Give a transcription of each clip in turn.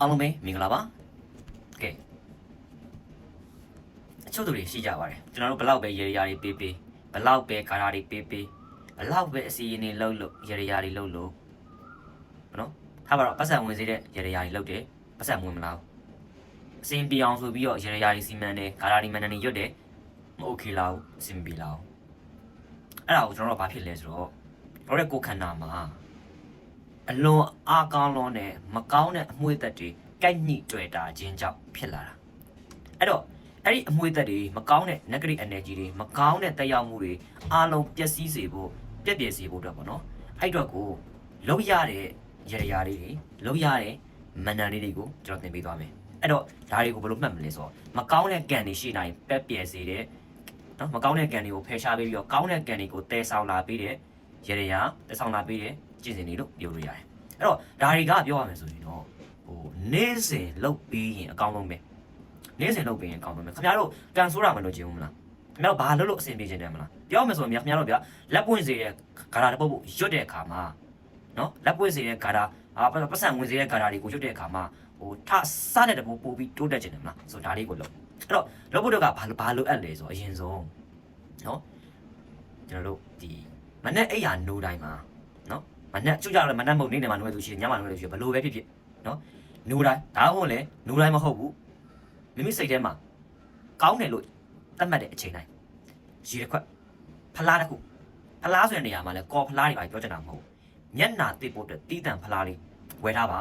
အားလုံးပဲမင်္ဂလာပါကဲအချို့သူတွေရှိကြပါတယ်ကျွန်တော်တို့ဘလောက်ပဲရေရရာတွေပေးပေးဘလောက်ပဲကာရာတွေပေးပေးဘလောက်ပဲအစီအရင်တွေလှုပ်လို့ရေရရာတွေလှုပ်လို့နော်ထားပါတော့ပတ်စံဝင်စေတဲ့ရေရရာတွေလှုပ်တယ်ပတ်စံဝင်မလားအစင်ပြအောင်ဆိုပြီးတော့ရေရရာတွေစီမံတယ်ကာရာတွေမန်နေရွတ်တယ်မโอเคလားအစင်ပြလားအဲ့ဒါကိုကျွန်တော်တို့ဘာဖြစ်လဲဆိုတော့တို့ရဲ့ကိုယ်ခန္ဓာမှာ အလွန်အားကောင်းလွန်းတဲ့မကောင်းတဲ့အမွှေးသက်တွေကိုက်ညှိတွေ့တာခြင်းကြောင့်ဖြစ်လာတာအဲ့တော့အဲ့ဒီအမွှေးသက်တွေမကောင်းတဲ့ negative energy တွေမကောင်းတဲ့တက်ရောက်မှုတွေအားလုံးပျက်စီးစေဖို့ပြက်ပြယ်စေဖို့အတွက်ပေါ့နော်အဲ့အတွက်ကိုလုံးရတဲ့ရရရာလေးတွေလုံးရတဲ့မန္တန်လေးတွေကိုကျွန်တော်သင်ပေးသွားမယ်အဲ့တော့ဒါတွေကိုဘယ်လိုမှတ်မလဲဆိုတော့မကောင်းတဲ့ကံတွေရှိနိုင်ပက်ပြယ်စေတဲ့နော်မကောင်းတဲ့ကံတွေကိုဖယ်ရှားပေးပြီးတော့ကောင်းတဲ့ကံတွေကိုတည်ဆောင်လာပေးတဲ့ရရရာတည်ဆောင်လာပေးတဲ့ ကျင့်စဉ်တွေလို့ပြောလို့ရတယ်အဲ့တော့ဒါတွေကပြောရမယ်ဆိုရင်တော့ဟိုနေ့စဉ်လုတ်ပြီးရင်အကောင်းဆုံးပဲနေ့စဉ်လုတ်ပြီးရင်အကောင်းဆုံးပဲခင်ဗျားတို့ကန်ဆိုးတာမလို့ချင်ဘူးမလားခင်ဗျားတို့ဘာလို့လို့အဆင်ပြေချင်တယ်မလားပြောမယ်ဆိုရင်ခင်ဗျားတို့ဗျာလက်ပွင့်စေတဲ့ဂါရာတစ်ပုတ်ပုတ်ရွတ်တဲ့အခါမှာနော်လက်ပွင့်စေတဲ့ဂါရာအာပတ်စံဝင်စေတဲ့ဂါရာတွေကိုရွတ်တဲ့အခါမှာဟိုထစားတဲ့တပုတ်ပို့ပြီးတိုးတက်ချင်တယ်မလားဆိုဒါလေးကိုလုပ်အဲ့တော့လုပ်ဖို့တော့ကဘာဘာလိုအပ်လဲဆိုတော့အရင်ဆုံးနော်ကျွန်တော်တို့ဒီမနေ့အိယာနိုးတိုင်းမှာ မနဲ့ကျုပ်ကြတော့မနဲ့မဟုတ်နေနေမှာနှွေးသူရှိတယ်ညမှာနှွေးသူရှိတယ်ဘလို့ပဲဖြစ်ဖြစ်နော်နူတိုင်းဒါမှမဟုတ်လေနူတိုင်းမဟုတ်ဘူးမိမိစိတ်ထဲမှာကောင်းတယ်လို့သတ်မှတ်တဲ့အချိန်တိုင်းရေတစ်ခွက်ဖလားတစ်ခုဖလားဆိုတဲ့နေရာမှာလဲကော်ဖလားတွေပါပြောချင်တာမဟုတ်ဘူးမျက်နာတိဖို့အတွက်တီးတန့်ဖလားလေးဝယ်ထားပါ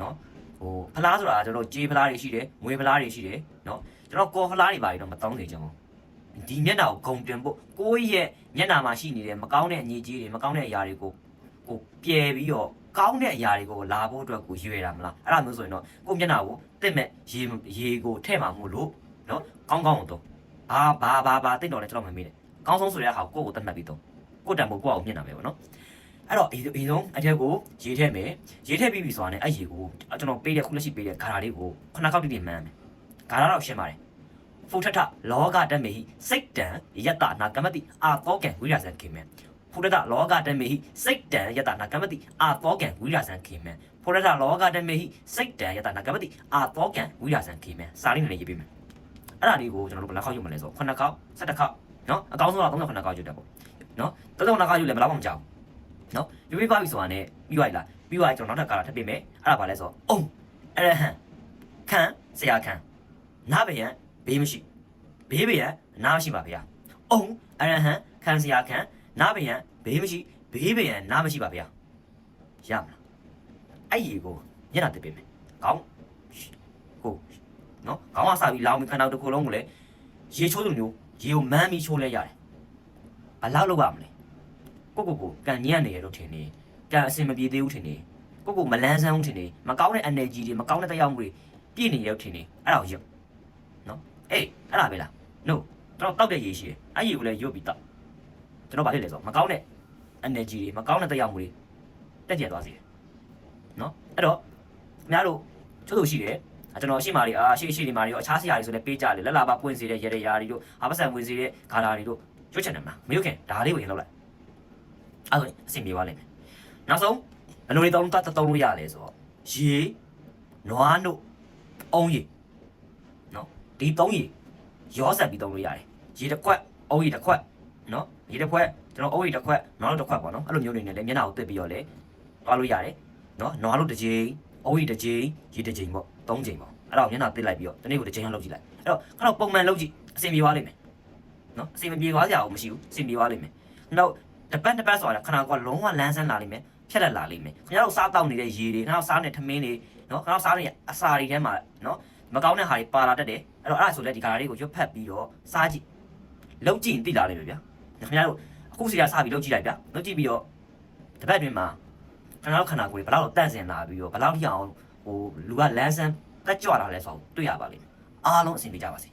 နော်ဟိုဖလားဆိုတာကျွန်တော်ကြေးဖလားတွေရှိတယ်ငွေဖလားတွေရှိတယ်နော်ကျွန်တော်ကော်ဖလားတွေပါတော့မတောင်းနေကြဘူးဒီမျက်နာကိုဂုံတင်ဖို့ကိုယ့်ရဲ့မျက်နာမှာရှိနေတဲ့မကောင်းတဲ့အညစ်အကြေးတွေမကောင်းတဲ့အရာတွေကို ကိုပြဲပြီးတော့ကောင်းတဲ့အရာတွေကိုလာဖို့အတွက်ကိုရွေတာမလားအဲ့ဒါမျိုးဆိုရင်တော့ကိုမျက်နှာကိုတစ်မဲ့ရေရေကိုထဲ့မှာမို့လို့နော်ကောင်းကောင်းတော့ဘာဘာဘာဘာတိတ်တော်လဲကျွန်တော်မမေးနဲ့ကောင်းဆုံးဆိုတဲ့ဟာကိုကိုကိုတတ်မှတ်ပြီးတော့ကိုတံမို့ကိုအောင်မြင်တာပဲပေါ့နော်အဲ့တော့ဒီဒီဆုံးအထက်ကိုရေထည့်မယ်ရေထည့်ပြီးပြီဆိုတာနဲ့အဲ့ရေကိုကျွန်တော်ပေးတဲ့ခုလက်ရှိပေးတဲ့ဂါရာလေးကိုခုနကောက်တိတိမှန်းမယ်ဂါရာတော့ရှင်းပါတယ်ဖုထထလောကတမေဟိစိတ်တံယတ္တနာကမတိအာသောကံဝိရဇံခေမေ ဖုရဒလောကတမေဟိစိတ်တံယတနာကမတိအာသောကံဝိရာဇံခေမံဖုရဒလောကတမေဟိစိတ်တံယတနာကမတိအာသောကံဝိရာဇံခေမံစာရင်းနဲ့ရေးပေးမယ်အဲ့ဒါလေးကိုကျွန်တော်တို့ဘယ်လောက်ခေါက်ယူမလဲဆို9ခေါက်17ခေါက်နော်အကောင်းဆုံးတော့39ခေါက်ယူတယ်ပေါ့နော်39ခေါက်ယူလဲဘယ်လောက်မှမကြောက်နော်ယူပြီးပါပြီဆိုတာနဲ့ပြီးသွားပြီလားပြီးသွားပြီကျွန်တော်နောက်ထပ်ကာလာထပ်ပေးမယ်အဲ့ဒါဘာလဲဆိုအုံအရဟံခံဆရာခံနာဘယံဘေးမရှိဘေးဘယံနာမရှိပါဗျာအုံအရဟံခံဆရာခံ နားပယံဘေးမရှိဘေးပယံနားမရှိပါဗျာရမလားအဲ့ရေကိုမျက်နှာတစ်ပင်မယ်ခေါင်းကိုနော်ခေါင်းကစပြီးလောင်ပြီးခန္ဓာတစ်ခုလုံးကိုလည်းရေချိုးလိုမျိုးရေကိုမမ်းပြီးချိုးလဲရတယ်ဘယ်လောက်လုပ်ရမလဲကိုကိုကိုကန်ညံ့နေရတော့ထင်နေကန်အစင်မပြေသေးဘူးထင်နေကိုကိုမလန်းဆန်းဘူးထင်နေမကောင်းတဲ့ energy တွေမကောင်းတဲ့တရားမှုတွေပြည့်နေရတော့ထင်နေအဲ့ဒါကိုရုပ်နော်အေးအဲ့ဒါပဲလား no တော့တောက်တဲ့ရေရှိတယ်အဲ့ရေကိုလည်းရုပ်ပြီးတောက် ကျွန်တော်ဗာဖြစ်လဲဆိုမကောင်းတဲ့ energy တွေမကောင်းတဲ့တရားမှုတွေတက်ကျသွားစေတယ်နော်အဲ့တော့ခင်ဗျားတို့ချို့လို့ရှိတယ်အဲကျွန်တော်ရှေ့မာတွေအာရှေ့ရှေ့ဒီမာတွေရောအခြားဆရာတွေဆိုလည်းပေးကြတယ်လက်လာပါပွင့်စေတဲ့ရေရရာတွေတို့ဟာပတ်စံဝင်စေတဲ့ဂါလာတွေတို့ရွတ်ချင်တယ်မလားမရွတ်ခင်ဒါလေးကိုရင်လောက်လိုက်အဲ့ဒါအဆင်ပြေသွားလိမ့်မယ်နောက်ဆုံးဘယ်လိုတွေတောင်းတတ်တုံးလို့ရလဲဆိုတော့ရေနွားတို့အုံးရေနော်ဒီသုံးရေရောဆက်ပြီးတုံးလို့ရတယ်ရေတစ်ခွက်အုံးရေတစ်ခွက် နော်ရေတစ်ခွက်ကျွန်တော်အုပ်ရီတစ်ခွက်နွားလို့တစ်ခွက်ပေါ့နော်အဲ့လိုမျိုးနေနဲ့လည်းမျက်နှာကိုတက်ပြီးတော့လေသွားလို့ရတယ်နော်နွားလို့တစ်ချိန်အုပ်ရီတစ်ချိန်ရေတစ်ချိန်ပေါ့သုံးချိန်ပေါ့အဲ့တော့မျက်နှာတက်လိုက်ပြီးတော့တနေ့ကိုတစ်ချိန်အောင်လုပ်ကြည့်လိုက်အဲ့တော့ခဏပုံမှန်လုပ်ကြည့်အဆင်ပြေသွားလိမ့်မယ်နော်အဆင်မပြေသွားကြအောင်မရှိဘူးအဆင်ပြေသွားလိမ့်မယ်နောက်တပတ်တပတ်ဆိုတာခဏကလုံးဝလန်းဆန်းလာလိမ့်မယ်ဖြက်လက်လာလိမ့်မယ်ခင်ဗျားတို့စားတောက်နေတဲ့ရေတွေခင်ဗျားတို့စားနေတဲ့ထမင်းတွေနော်ခင်ဗျားတို့စားနေတဲ့အစာတွေထဲမှာနော်မကောင်းတဲ့ဟာတွေပါလာတတ်တယ်အဲ့တော့အဲ့ဒါဆိုလဲဒီကာရာလေးကိုရွတ်ဖက်ပြီးတော့စားကြည့်လုပ်ကြည့်ရင်သိလာလိမ့်မယ်ဗျာ ခင်ဗျားတို့အခုစီကစပြီးလုပ်ကြည့်လိုက်ဗျလုပ်ကြည့်ပြီးတော့တပတ်တွင်မှာခင်ဗျားတို့ခန္ဓာကိုယ်ဘယ်လောက်တန့်စင်လာပြီးတော့ဘယ်လောက်ထိအောင်ဟိုလူကလန်းဆန်းတက်ကြွလာလဲဆိုတော့တွေ့ရပါလိမ့်မယ်အားလုံးအဆင်ပြေကြပါစေ